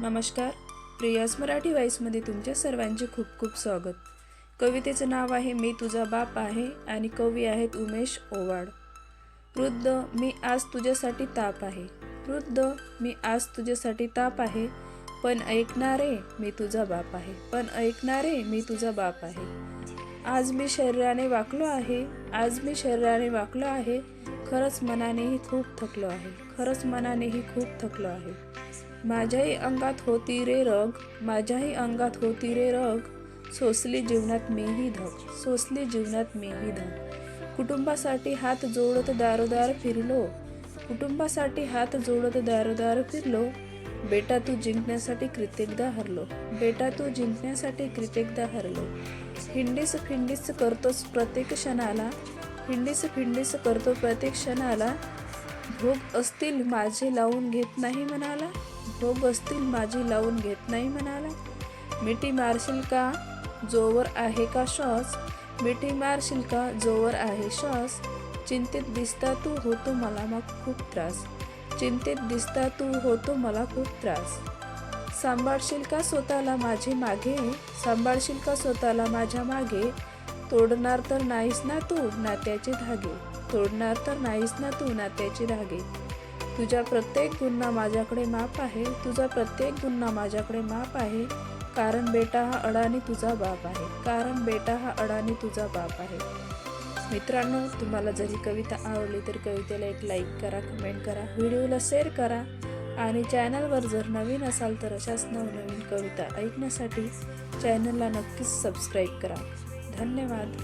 नमस्कार. प्रियास मराठी वाईसमध्ये तुमच्या सर्वांचे खूप खूप स्वागत. कवितेचं नाव आहे मी तुझा बाप आहे आणि कवी आहेत उमेश ओवाड वृद्ध मी आज तुझ्यासाठी ताप आहे. वृद्ध मी आज तुझ्यासाठी ताप आहे. पण ऐकणारे मी तुझा बाप आहे. पण ऐकणारे मी तुझा बाप आहे. आज मी शरीराने वाकलो आहे. आज मी शरीराने वाकलो आहे. खरंच मनानेही खूप थकलो आहे. खरंच मनानेही खूप थकलो आहे. माझ्याही अंगात होती रे रग माझ्याही अंगात होती रे रग. सोसली जीवनात मीही धग सोसली जीवनात मीही धग. कुटुंबासाठी हात जोडत दारोदार फिरलो. कुटुंबासाठी हात जोडत दारोदार फिरलो. बेटा तू जिंकण्यासाठी कित्येकदा हरलो. बेटा तू जिंकण्यासाठी कित्येकदा हरलो. हिंडीस फिंडीस करतोस प्रत्येक क्षणाला. हिंडीस फिंडीस करतो प्रत्येक क्षणाला. भोग असतील माझे लावून घेत नाही म्हणाला तो बसतील माझी लावून घेत नाही म्हणाला. मिठी मारशील का? जोवर आहे का श्वास मिठी मारशील का? जोवर आहे श्वास चिंतेत दिसता तू होतो मला मग खूप त्रास. चिंतेत दिसता तू होतो मला खूप त्रास. सांभाळशील का स्वतःला माझे मागे? सांभाळशील का स्वतःला माझ्या मागे? तोडणार तर नाहीस ना तू नात्याचे धागे. तोडणार तर नाहीस ना तू नात्याचे धागे. तुझ्या प्रत्येक गुन्हा माझ्याकडे माप आहे. तुझा प्रत्येक गुन्हा माझ्याकडे माप आहे. कारण बेटा हा अडाणी तुझा बाप आहे. कारण बेटा हा अडाणी तुझा बाप आहे. मित्रांनो तुम्हाला जरी कविता आवडली तर कवितेला एक लाईक करा कमेंट करा व्हिडिओला शेअर करा आणि चॅनलवर जर नवीन असाल तर अशाच नवनवीन कविता ऐकण्यासाठी चॅनलला नक्कीच सबस्क्राईब करा. धन्यवाद.